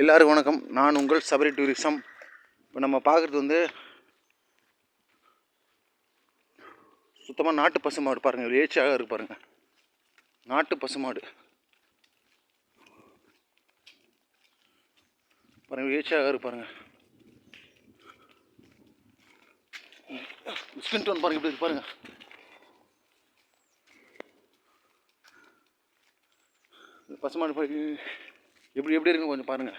எல்லாருக்கும் வணக்கம். நான் உங்கள் சபரி டூரிசம். இப்போ நம்ம பார்க்குறது வந்து சுத்தமாக நாட்டு பசுமாடு பாருங்கள் எழுச்சியாக இருக்கு பாருங்கள் நாட்டு பசுமாடு. பாருங்கள் எழுச்சியாக இருக்கு பாருங்கள் ஸ்கின் டோன் பாருங்கள் இப்படி பாருங்கள் இந்த பசுமாடு எப்படி எப்படி இருக்குன்னு கொஞ்சம் பாருங்கள்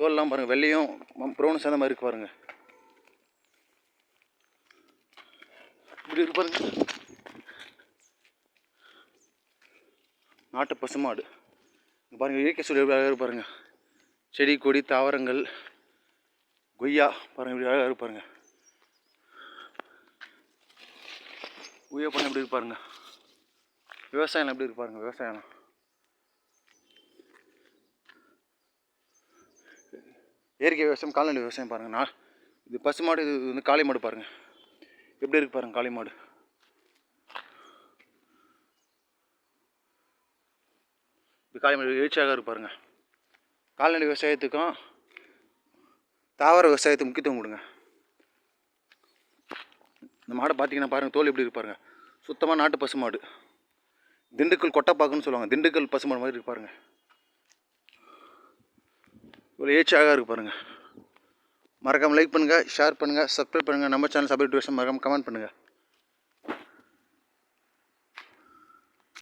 தோல்லாம் பாருங்கள் வெள்ளையும் ப்ரௌனும் சேர்ந்த மாதிரி இருக்கு பாருங்கள் இப்படி இருக்கு நாட்டு பசுமாடு இங்கே பாருங்கள் இயற்கை சூழல் எப்படி அழகாக பாருங்கள் செடி கொடி தாவரங்கள் கொய்யா பாருங்கள் இப்படி அழகாக இருப்பாருங்க பாருங்க. கொய்யா பண்ண எப்படி இருப்பாருங்க விவசாயம் எப்படி இருப்பாருங்க விவசாயம்னா விவசாயம் இயற்கை விவசாயம் கால்நடை விவசாயம் பாருங்கள் நான் இது பசுமாடு இது வந்து காளை மாடு பாருங்கள் எப்படி இருக்கு பாருங்கள் காளை மாடு? இது காளை மாடு எழுச்சியாக இருக்கு பாருங்கள் கால்நடை விவசாயத்துக்கும் தாவர விவசாயத்துக்கு முக்கியத்துவம் கொடுங்க. இந்த மாடை பார்த்தீங்கன்னா பாருங்கள் தோல் எப்படி இருக்கு பாருங்கள் சுத்தமாக நாட்டு பசுமாடு திண்டுக்கல் கொட்டைப்பாக்குன்னு சொல்லுவாங்க. திண்டுக்கல் பசுமாடு மாதிரி இருக்கு இவ்வளோ இவ்வளோ அழகாக இருக்குது பாருங்கள் மறக்காமல் லைக் பண்ணுங்கள் ஷேர் பண்ணுங்கள் சப்ஸ்கிரைப் பண்ணுங்கள் நம்ம சேனல் சப்ஸ்கிரைப் மறக்காமல் கமெண்ட் பண்ணுங்கள்